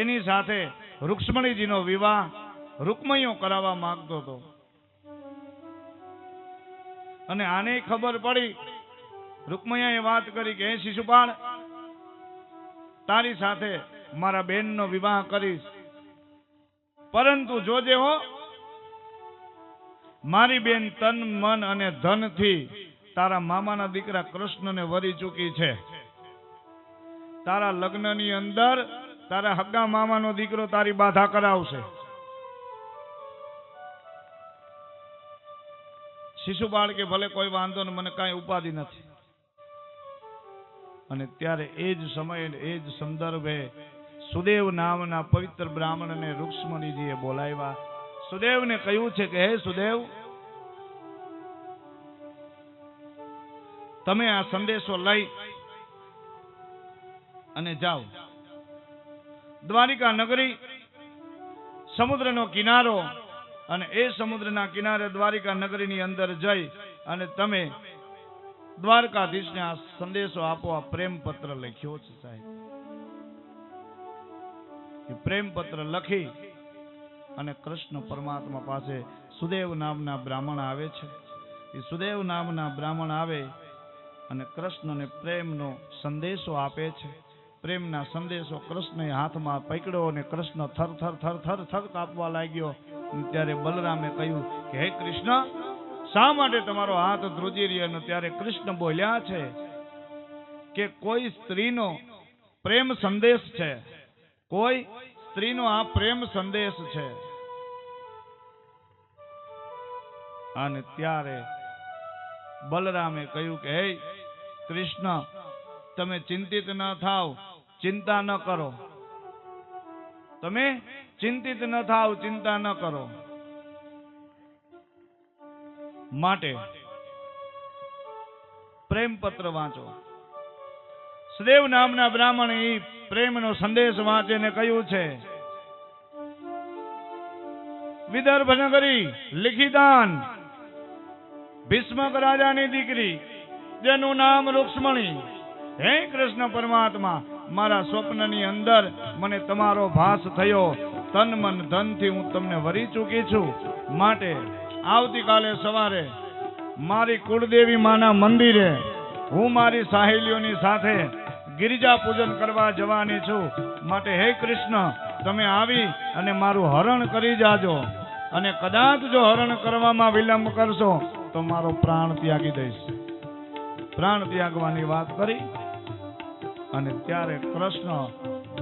એની સાથે રૂક્ષ્મણીજીનો વિવાહ રૂકમણીઓ કરાવવા માંગતો હતો. અને આને ખબર પડી, રૂકમૈયાએ વાત કરી કે, હે શિશુપાળ, તારી સાથે મારા બેનનો વિવાહ કરીશ. પરંતુ જોજે હો, મારી બેન તન, મન અને ધનથી તારા મામાના દીકરા કૃષ્ણને વરી ચૂકી છે. તારા લગ્નની અંદર તારા હગા મામાનો દીકરો તારી બાધા કરાવશે. શિશુપાળ કે ભલે કોઈ વાંધો ને, મને કાંઈ ઉપાધિ નથી. અને ત્યારે એ જ સમયે એ જ સંદર્ભે સુદેવ નામના પવિત્ર બ્રાહ્મણને રૂક્ષ્મણીજીએ બોલાવ્યા. સુદેવને કહ્યું છે કે, હે સુદેવ, તમે આ સંદેશો લઈ અને જાઓ. દ્વારિકા નગરી સમુદ્રનો કિનારો અને એ સમુદ્રના કિનારે દ્વારિકા નગરીની અંદર જઈ અને તમે દ્વારકાધીશને આ સંદેશો આપો, આ પ્રેમ પત્ર લખ્યો છે સાહેબ. પ્રેમ પત્ર લખી અને કૃષ્ણ પરમાત્મા પાસે સુદેવ નામના બ્રાહ્મણ આવે છે. એ સુદેવ નામના બ્રાહ્મણ આવે અને કૃષ્ણને પ્રેમનો સંદેશો આપે છે. પ્રેમના સંદેશો કૃષ્ણએ હાથમાં પકડ્યો અને કૃષ્ણ થર થર થર થર થર કાપવા લાગ્યો. ત્યારે બલરામે કહ્યું કે, હે કૃષ્ણ, શા માટે તમારો હાથ ધ્રુજી રહ્યો? ત્યારે કૃષ્ણ બોલ્યા છે કે, કોઈ સ્ત્રીનો પ્રેમ સંદેશ છે. કોઈ સ્ત્રીનો આ પ્રેમ સંદેશ છે. અને ત્યારે બલરામે કહ્યું કે, હે કૃષ્ણ, તમે ચિંતિત ન થાવ. ચિંતા ન કરો. તમે ચિંતિત ન થાવ, ચિંતા ન કરો. માટે પ્રેમ પત્ર વાંચો. સદેવ નામના બ્રાહ્મણ એ પ્રેમનો સંદેશ વાંચીને કહ્યું છે, વિદર્ભ નગરી, લિખિતાન, ભીષ્મક રાજાની દીકરી, જેનું નામ રૂક્ષ્મણી, હે કૃષ્ણ પરમાત્મા મારા સ્વપ્નની અંદર મને તમારો ભાસ થયો. તન મન ધનથી હું તમને વરી ચૂકી છું. માટે આવતીકાલે સવારે મારી કુળદેવી માના મંદિરે હું મારી સાહેલીઓની સાથે ગિરિજા પૂજન કરવા જવાની છું. માટે હે કૃષ્ણ, તમે આવી અને મારું હરણ કરી જાજો. અને કદાચ જો હરણ કરવામાં વિલંબ કરશો, તો મારો પ્રાણ ત્યાગી દઈશ. પ્રાણ ત્યાગવાની વાત કરી. અને ત્યારે કૃષ્ણ,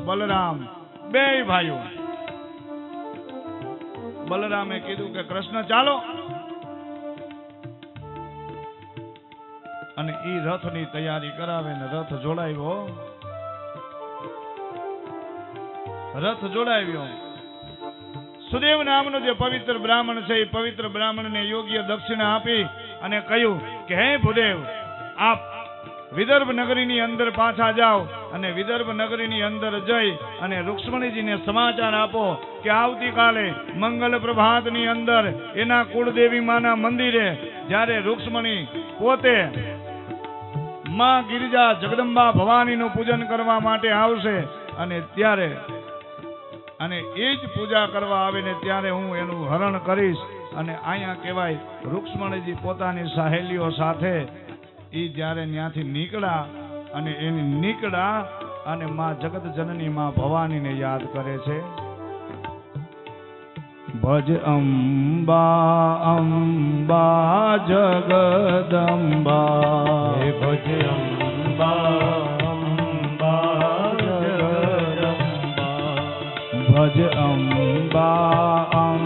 બલરામ, બે ભાઈઓ. બલરામે કીધું કે, કૃષ્ણ, ચાલો. અને એ રથની તૈયારી કરાવે ને રથ જોડાવ્યો રથ જોડાવ્યો સુદેવ નામનો જે પવિત્ર બ્રાહ્મણ છે એ પવિત્ર બ્રાહ્મણને યોગ્ય દક્ષિણા આપી અને કહ્યું કે, હે ભૂદેવ, આપ વિદર્ભ નગરીની અંદર પાછા જાઓ અને વિદર્ભ નગરીની અંદર જઈ અને રૂક્ષ્મણીજીને સમાચાર આપો કે આવતીકાલે મંગલ પ્રભાતની અંદર એના કુળદેવી માના મંદિરે જ્યારે રૂક્ષ્મણી પોતે માં ગિરિજા જગદંબા ભવાનીનું પૂજન કરવા માટે આવશે અને ત્યારે અને એ જ પૂજા કરવા આવે ને ત્યારે હું એનું હરણ કરીશ અને અહીંયા કહેવાય રૂક્ષ્મણીજી પોતાની સહેલીઓ સાથે એ જ્યારે ત્યાંથી નીકળ્યા અને એની નીકળ્યા અને માં જગત જનની માં ભવાનીને યાદ કરે છે. ભજ અંબા અંબા જગદંબા. ભજ અંબા અંબા જગદંબા. ભજ અંબા અંબા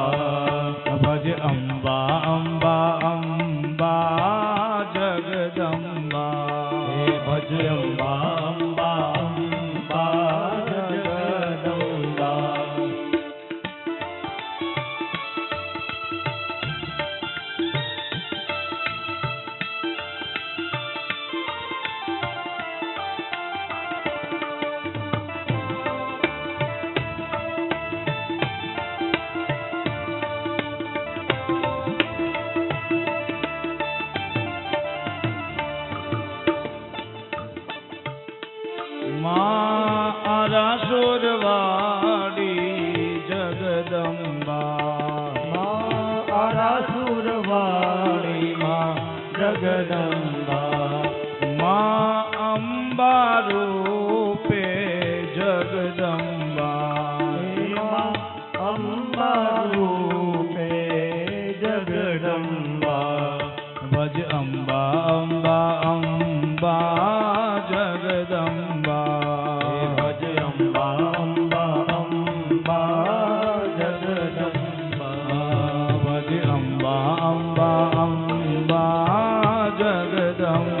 રૂપે જગદંબા અંબા રૂપે જગદંબા ભજ અંબા અંબા અંબા જગદંબા ભજ અંબા અંબા અંબા જગદંબા ભજ અંબા અંબા અંબા જગદંબા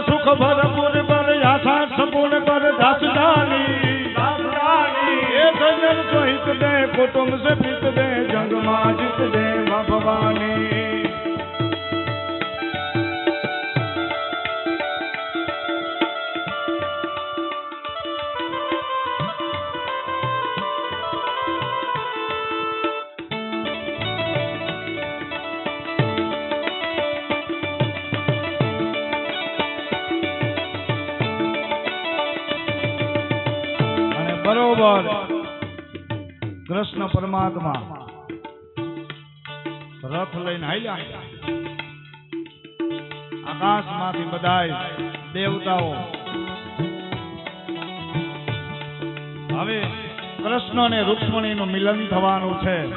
સુખ ભરપૂર કર આશા સંપૂર્ણ પર દાસદાની. દાસદાની. એ સજ્જન સહિત દે કુટુંબ સે પ્રીત દે જંગમાં જીત દે. બરોબર. કૃષ્ણ પરમાત્મા. રથ લઈને હાલ્યા. આકાશમાંથી બધાય દેવતાઓ. હવે કૃષ્ણ અને રૂક્ષ્મણીનું મિલન થવાનું છે.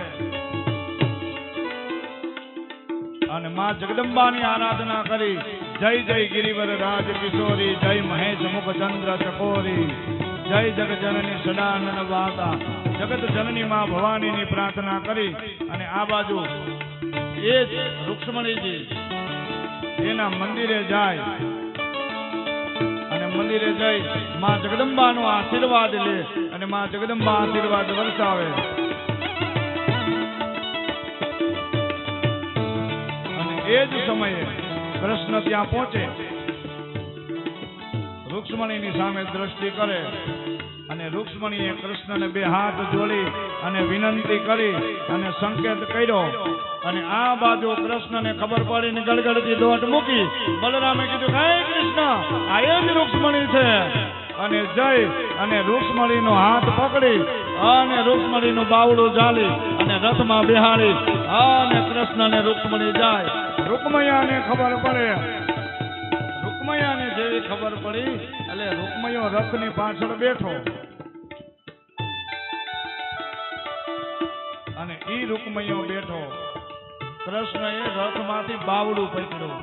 અને માં જગદંબાની આરાધના કરી. જય જય ગિરિવર રાજ કિશોરી જય મહેશ મુખચંદ્ર ચકોરી. જય જગજનની સદાનંદ વાતા. જગત જનની માં ભવાનીની પ્રાર્થના કરી અને આ બાજુ એ જ રૂક્ષ્મણીજી એના મંદિરે જાય અને મંદિરે જઈ માં જગદંબાનો આશીર્વાદ લે અને માં જગદંબા આશીર્વાદ વરસાવે. અને એ જ સમયે કૃષ્ણ ત્યાં પહોંચે. રૂક્ષ્મણીની સામે દ્રષ્ટિ કરે અને રૂક્ષ્મણીએ કૃષ્ણને બે હાથ જોડી અને વિનંતી કરી અને સંકેત કર્યો. અને આ બાજુ કૃષ્ણને ખબર પડીને ગડગડતી દોટ મૂકી બલરામે કીધું, હે કૃષ્ણ, આ એ જ રૂક્ષ્મણી છે. અને જઈ અને રૂક્ષ્મણીનો હાથ પકડી અને રૂક્ષ્મણીનું બાવડું ઝાલી અને રથમાં બેહાડી. અને કૃષ્ણને રૂક્ષ્મણી જાય. રૂકમૈયાને ખબર પડે રૂકમૈયાને જેવી ખબર પડી, એટલે રૂકમૈયો રથની પાછળ બેઠો. અને ઈ રૂકમૈયો બેઠો. કૃષ્ણએ રથમાંથી બાવડું પકડ્યું.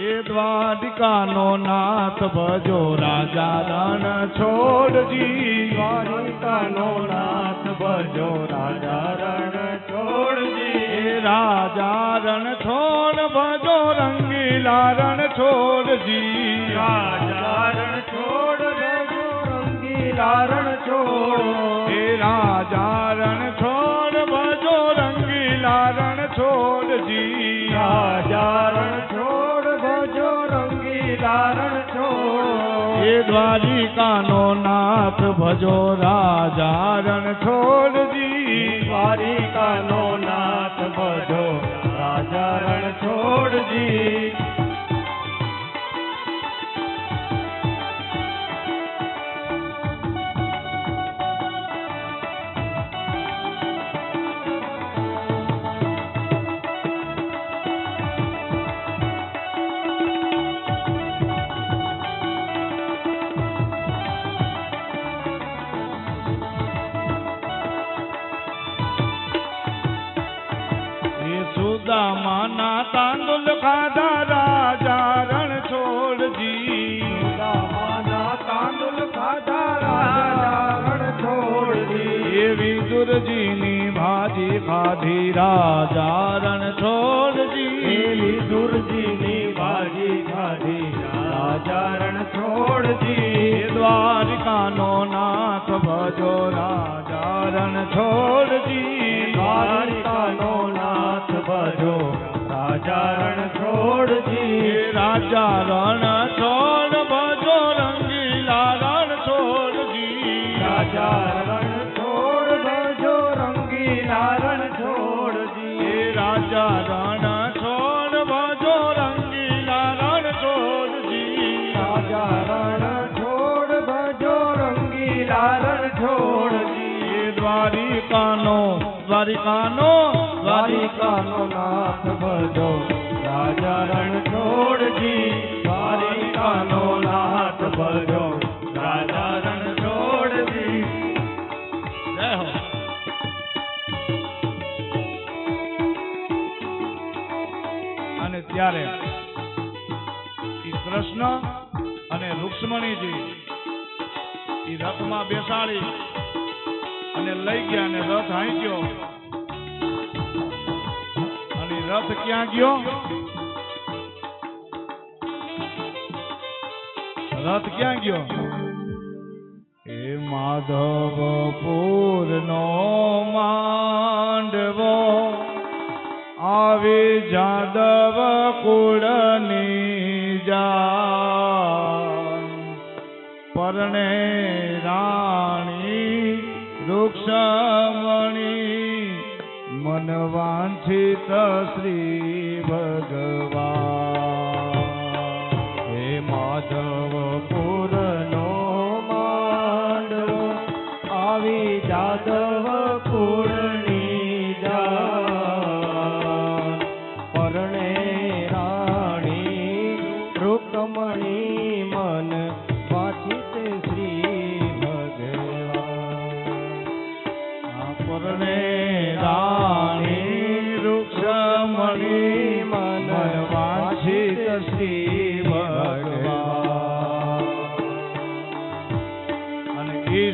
એ દ્વારિકાનો નાથ ભજો, રાજા રણ છોડજી દ્વારિકાનો નાથ ભજો, રાજા રણ છોડજી રાજા રણ છોડ ભજો રંગીલા રણ છોડજી રાજા રણ છોડ ભજો રંગીલા રણ છોડ. એ રાજા રણ છોડ બજો રંગીલા રણ છોડજી રાજા રણ છોડ બજો રંગીલા રણ છોડ. એ દ્વારિકાનો નાથ ભજો રાજા રણ છોડજી દ્વારિકાનો નાથ ભજો રાજા રણ ખાધા રાજા રણ છોડજી સુદામાના તાંડુલ ખાધા રાજા રણ છોડજી એવી દુરજીની ભાજી ખાધી રાજા રણ છોડજી એવી દુર્જીની ભાજી ખાધી રાજા રણ છોડજી દ્વારિકાનો નાથ ભજો રાજા રણ છોડજી રાજા રણ છોડ ભજો રંગીલા રણ છોડજી રાજા રણ છોડ ભજો રંગીલા રણ છોડજી રાજા રણ છોડ ભજો રંગીલા રણ છોડજી રાજા રણ છોડ ભજો રંગીલા રણ છોડજી દ્વારિકાનો દ્વારિકાનો દ્વારિકાનો નાથ ભજો અને ત્યારે એ કૃષ્ણ અને રૂક્ષ્મણીજી એ રથમાં બેસાડી અને લઈ ગયા અને રથ હાઈ ગયો અને રથ ક્યાં ગયો? રથ ક્યાં ગયો? એ માધવપુર નો આવી જાદવ કુળની જા પરણે રાણી વૃક્ષમણી મન વાંછિત શ્રી ભગવાન. હે માધવપુર નો માંડવો, આવી જાદવ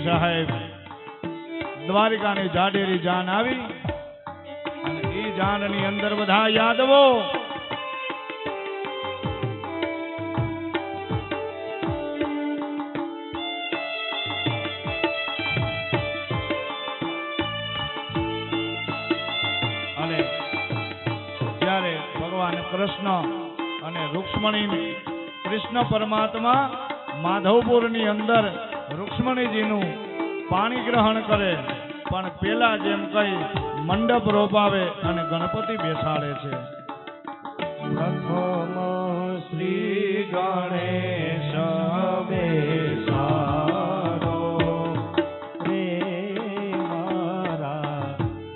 સાહેબ, દ્વારિકાની જાડેરી જાન આવી અને એ જાનની અંદર બધા યાદવો. ભગવાન કૃષ્ણ અને રૂક્ષ્મણી કૃષ્ણ પરમાત્મા માધવપુરની અંદર રૂક્ષ્મણીજીનું પાણી ગ્રહણ કરે, પણ પેલા જેમ કઈ મંડપ રોપાવે અને ગણપતિ બેસાડે છે. પ્રથમ શ્રી ગણેશ